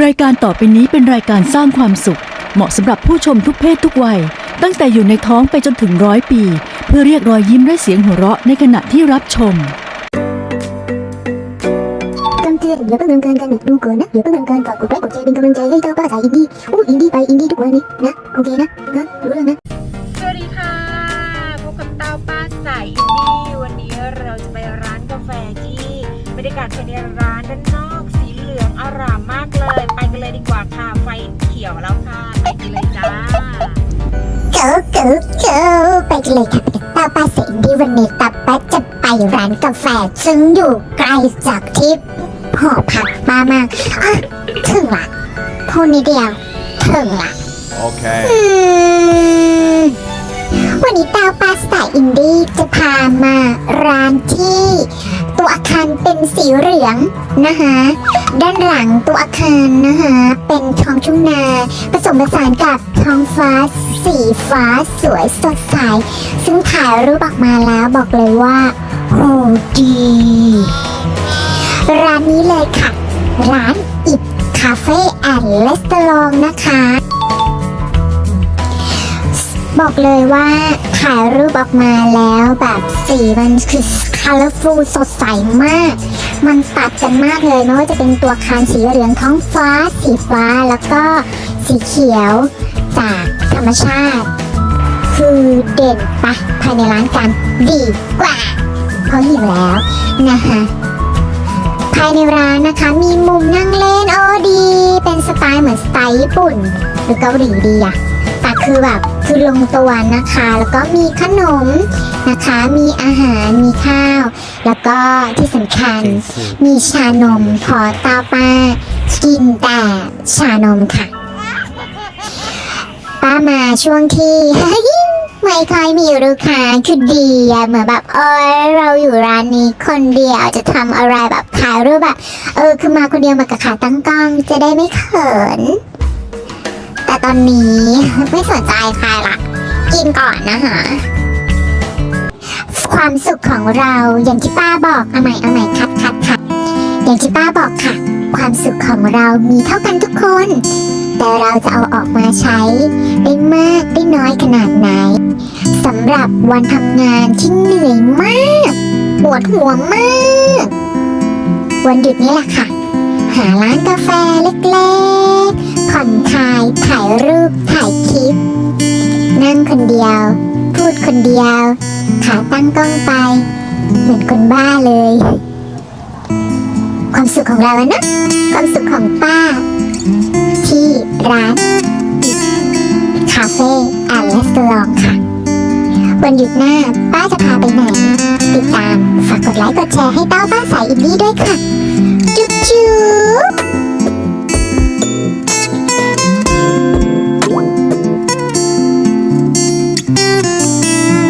รายการต่อไปนี้เป็นรายการสร้างความสุข เหมาะสำหรับผู้ชมทุกเพศทุกวัย ตั้งแต่อยู่ในท้องไปจนถึงร้อยปี เพื่อเรียกรอยยิ้มและเสียงหัวเราะในขณะที่รับชมคำเตือนอย่าเพิ่งเริ่มการกันนะดูก่อนนะอย่าเพิ่งเริ่มการฝากกดไลค์กดแชร์เป็นกำลังใจให้เต้าป้าสายอินดี้อู้อินดี้ไปอินดี้ทุกวันนี้นะโอเคนะนะรู้เรื่องนะสวัสดีค่ะพบกับเต้าป้าใสอินดี้วันนี้เราจะไปร้านกาแฟที่บรรยากาศภายในร้านด้านนอกส ลืองอร่ามมากเลย ไปกันเลยดีกว่าค่ะ ไฟเขียวแล้วค่ะ ไปกันเลยจ้าเกิร์เกิร์เกิร์ไปกันเลยค่ะเต้าป้าสายอินดี้วันนี้ตับป้าจะไปร้านกาแฟ ซึ่งอยู่ไกลจากที่หอพักป้ามากอะถึงละพูดนิดเดียว ถึงละ Okay. อืมวันนี้ดาวปาสายอินดี้จะพามาร้านที่ตัวอารเป็นสีเหลืองนะคะด้านหลังตัวอาคารนะคะเป็นท้องทุ่งนาผสมผสานกับท้องฟ้าสีฟ้าสวยสดใสซึ่งถ่ายรูปออกมาแล้วบอกเลยว่าโหดีร้านนี้เลยค่ะ ร้านอิบคาเฟ่แอนด์เลสตอรองนะคะ บอกเลยว่า ถ่ายรูปออกมาแล้วแบบสีมันคือ colorful สดใสมาก มันตัดกันมากเลยไม่ว่าจะเป็นตัวคานสีเหลืองท้องฟ้า สีฟ้าแล้วก็สีเขียวจากธรรมชาติ คือเด่นปะภายในร้านกันดีกว่าเพราะหิวแล้วนะคะภายในร้านนะคะมีมุมนั่งเล่นโอ้ดี เป็นสไตล์เหมือนสไตล์ญี่ปุ่น หรือเกาหลีดีอะ คือแบบคือลงตัวนะคะ แล้วก็มีขนมนะคะ มีอาหารมีข้าว แล้วก็ที่สำคัญมีชานมพอตาป้ากินแต่ชานมค่ะ ป้ามาช่วงที่ ไม่ค่อยมีลูกค้าคือดีอะเหมือนแบบเออเราอยู่ร้านนี้คนเดียวจะทำอะไรแบบถ่ายรูปแบบ เออคือมาคนเดียวมากับขาตั้งกล้องจะได้ไม่เขินแตอนนี้ ไม่สนใจใครละกินก่อนนะคะความสุขของเราอย่างที่ป้าบอกเอาใหม่เอาใหม่คัดคัดคัดอย่างที่ป้าบอกค่ะ ความสุขของเรามีเท่ากันทุกคน แต่เราจะเอาออกมาใช้ ได้มากได้น้อยขนาดไหนสำหรับวันทำงานที่เหนื่อยมากปวดหัวมาก วันหยุดนี้แหละค่ะ หาร้านกาแฟเล็กๆ ผ่อนคลาย ถ่ายรูป ถ่ายคลิป นั่งคนเดียว พูดคนเดียว ขาตั้งกล้องไป เหมือนคนบ้าเลย ความสุขของเราอะนะ ความสุขของป้า ที่ร้านคาเฟ่แอนด์รีสอร์ทค่ะ วันหยุดหน้าป้าจะพาไปไหน ติดตาม ฝากกดไลค์ กดแชร์ให้เต้าป้าสายอินดี้ด้วยค่ะ